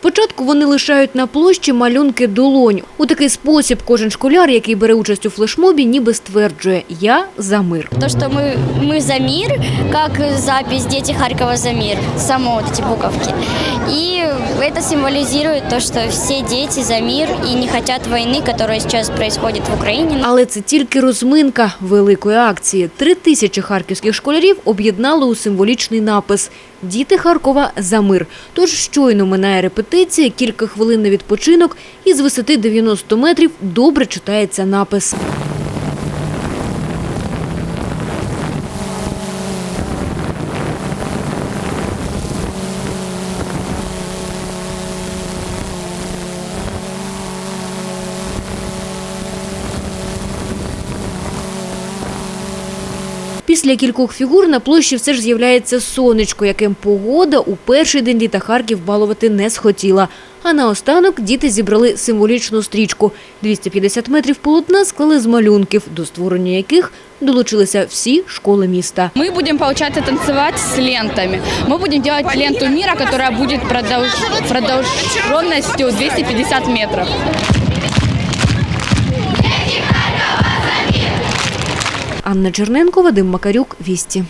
Спочатку вони лишають на площі малюнки долонь. У такий спосіб кожен школяр, який бере участь у флешмобі, ніби стверджує «Я за мир». То, что мы, мы за мир, как запись «Дети Харькова за мир», само вот эти буковки. И это символизирует то, что все дети за мир и не хотят войны, которая сейчас происходит в Украине. Але це тільки розминка великої акції. Три тисячі харківських школярів об'єднали у символічний напис «Діти Харкова за мир». Тож щойно минає репетиція, кілька хвилин на відпочинок, і з висоти 90 метрів добре читається напис. Після кількох фігур на площі все ж з'являється сонечко, яким погода у перший день літа Харків балувати не схотіла. А наостанок діти зібрали символічну стрічку. 250 метрів полотна склали з малюнків, до створення яких долучилися всі школи міста. Мы будем, получается, танцевать с лентами. Мы будем делать ленту мира, которая будет продолж- продолженностью 250 метров. Анна Черненко, Вадим Макарюк, Вісті.